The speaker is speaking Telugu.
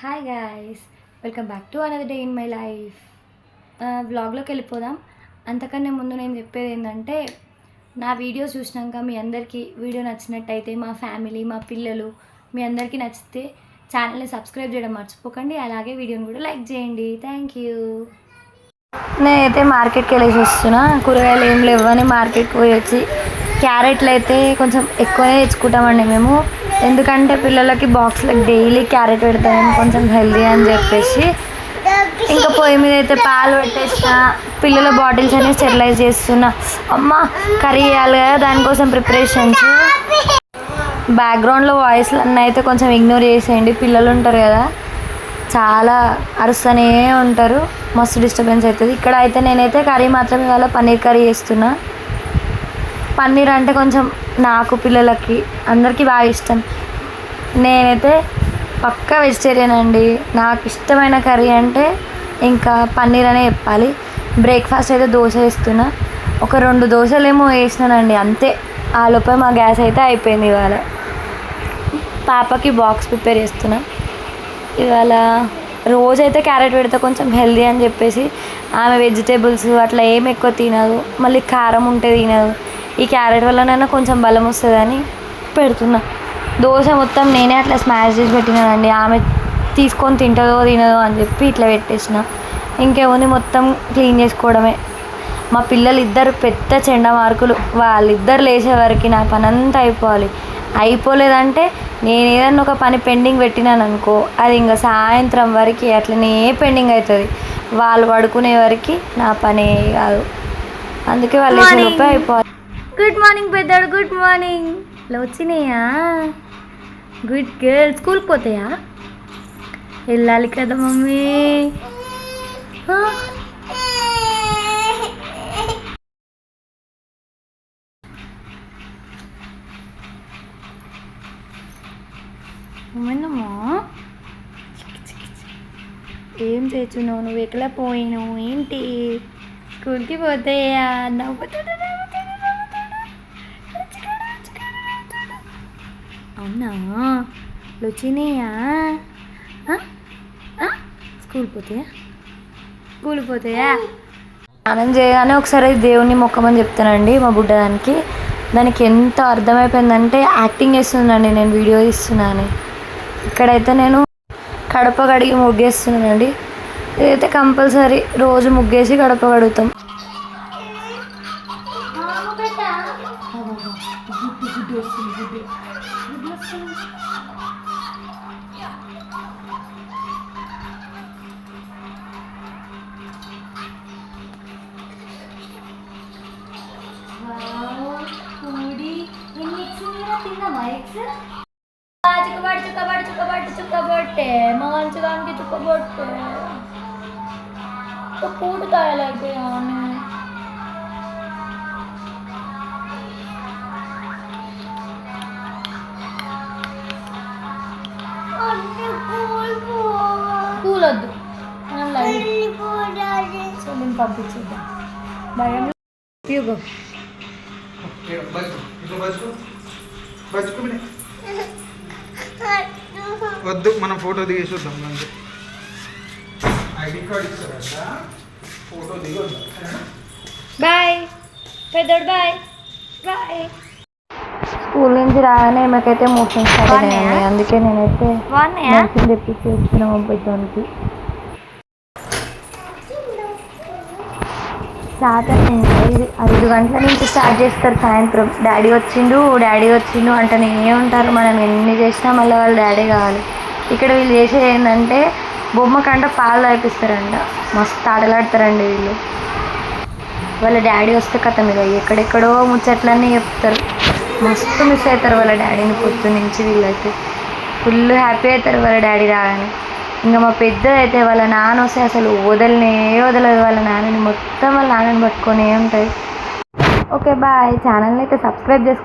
Hi guys welcome back to another day in my life వ్లాగ్లోకి వెళ్ళిపోదాం. అంతకన్నా ముందు నేను చెప్పేది ఏంటంటే నా వీడియోస్ చూసినాక మీ అందరికీ వీడియో నచ్చినట్టయితే మా ఫ్యామిలీ మా పిల్లలు మీ అందరికీ నచ్చితే ఛానల్ని సబ్స్క్రైబ్ చేయడం మర్చిపోకండి. అలాగే వీడియోని కూడా లైక్ చేయండి. థ్యాంక్ యూ నేనైతే మార్కెట్కి వెళ్ళేసి వస్తున్నా. కూరగాయలు ఏం లేవు అని మార్కెట్కి పోయి వచ్చి క్యారెట్లు అయితే కొంచెం ఎక్కువనే తెచ్చుకుంటామండి మేము. ఎందుకంటే పిల్లలకి బాక్స్లకు డైలీ క్యారెట్ పెడతామని కొంచెం హెల్దీ అని చెప్పేసి. ఇంకా పొయ్యి మీద అయితే పాలు పెట్టేసిన. పిల్లల బాటిల్స్ అన్ని స్టెరిలైజ్ చేస్తున్నా. అమ్మ కర్రీ చేయాలి కదా దానికోసం ప్రిపరేషన్స్ బ్యాక్గ్రౌండ్లో వాయిస్లు అన్నీ అయితే కొంచెం ఇగ్నోర్ చేసేయండి. పిల్లలు ఉంటారు కదా చాలా అరుస్తూనే ఉంటారు. మస్తు డిస్టర్బెన్స్ అవుతుంది. ఇక్కడ అయితే నేనైతే కర్రీ మాత్రమే వాళ్ళ పన్నీర్ కర్రీ చేస్తున్నా. పన్నీర్ అంటే కొంచెం నాకు పిల్లలకి అందరికీ బాగా ఇష్టం. నేనైతే పక్కా వెజిటేరియన్ అండి. నాకు ఇష్టమైన కర్రీ అంటే ఇంకా పన్నీర్ అనే చెప్పాలి. బ్రేక్ఫాస్ట్ అయితే దోశ వేస్తున్నా ఒక రెండు దోశలేమో వేసినానండి అంతే. ఆ లోపల మా గ్యాస్ అయితే అయిపోయింది ఇవాళ. పాపకి బాక్స్ ప్రిపేర్ చేస్తున్నా. ఇవాళ రోజైతే క్యారెట్ పెడితే కొంచెం హెల్దీ అని చెప్పేసి ఆమె వెజిటేబుల్స్ అట్లా ఏం ఎక్కువ తినదు. మళ్ళీ కారం ఉంటే తినదు. ఈ క్యారెట్ వల్లనైనా కొంచెం బలం వస్తుందని పెడుతున్నా. దోశ మొత్తం నేనే అట్లా స్మాష్ చేసి పెట్టినానండి. ఆమె తీసుకొని తింటుందో తినదో అని చెప్పి ఇట్లా పెట్టేసిన. ఇంకేముంది మొత్తం క్లీన్ చేసుకోవడమే. మా పిల్లలు ఇద్దరు పెద్ద చెండ మార్కులు. వాళ్ళిద్దరు లేచే వరకు నా పని అంతా అయిపోవాలి. అయిపోలేదంటే నేను ఏదన్నా ఒక పని పెండింగ్ పెట్టినాను అనుకో అది ఇంకా సాయంత్రం వరకు అట్లనే పెండింగ్ అవుతుంది వాళ్ళు పడుకునే వరకు నా పనే కాదు. అందుకే వాళ్ళు లేచే లోపే అయిపోవాలి. గుడ్ మార్నింగ్ పెద్దాడు గుడ్ మార్నింగ్ ఇలా వచ్చినాయా? గుడ్ గర్ల్ స్కూల్కి పోతాయా? వెళ్ళాలి కదా మమ్మీ. ఏం చేస్తున్నావు? నువ్వు ఎక్కడ పోయినావు? ఏంటి? స్కూల్కి పోతాయా? నవ్వుతున్నా అవునా? వచ్చినాయా స్కూల్ పోతాయా స్కూల్ పోతాయా స్నానం చేయగానే ఒకసారి దేవుని మొక్కమని చెప్తానండి మా బుడ్డదానికి. దానికి ఎంత అర్థమైపోయిందంటే యాక్టింగ్ చేస్తుందండి నేను వీడియో ఇస్తున్నాను ఇక్కడైతే నేను కడప కడిగి ముగ్గేస్తున్నానండి. ఇదైతే కంపల్సరీ రోజు ముగ్గేసి కడప కడుగుతాం. చుక్కబడి చుక్కబడి చుక్కబడి చుక్కబొట్టే మంచిదానికి చుక్కబొట్టే కూడుతాయలైతే వద్దు. చెల్లిని పంపించేద్దాం. భయం బిడ్డ. వద్దు మనం ఫోటో దిగేసి వద్దాం అంతే ఐడి కార్డ్ ఇస్తారంట. ఫోటో దిగి బాయ్ పెద్దోడు బాయ్ బాయ్ స్కూల్ నుంచి రాగానే మాకైతే మోషన్స్ పడినాయండి అందుకే నేనైతే మోషన్ తెప్పించి వచ్చిన స్టార్ట్ అయింది. ఐదు గంటల నుంచి స్టార్ట్ చేస్తారు సాయంత్రం. డాడీ వచ్చిండు డాడీ వచ్చిండు అంటనే ఉంటారు. మనం ఎన్ని చేసినా మళ్ళీ వాళ్ళ డాడీ కావాలి. ఇక్కడ వీళ్ళు చేసేది ఏంటంటే బొమ్మ కంట పాలు తాగిపిస్తారంట. మస్తు ఆటలాడతారండి వీళ్ళు. వాళ్ళ డాడీ వస్తే కథ మీద. ఎక్కడెక్కడో ముచ్చట్లన్నీ చెప్తారు. మస్తు మిస్ అవుతారు వాళ్ళ డాడీని పొద్దు నుంచి వీళ్ళైతే. ఫుల్ హ్యాపీ అవుతారు వాళ్ళ డాడీ రాగానే. ఇంకా మా పెద్దదైతే అయితే వాళ్ళ నాన్న వస్తే అసలు వదలనే వదలదు వాళ్ళ నాన్నని. మొత్తం వాళ్ళ నాన్నని పట్టుకొనే ఉంటుంది. ఓకే బాయ్ ఛానల్ని అయితే సబ్స్క్రైబ్ చేసుకో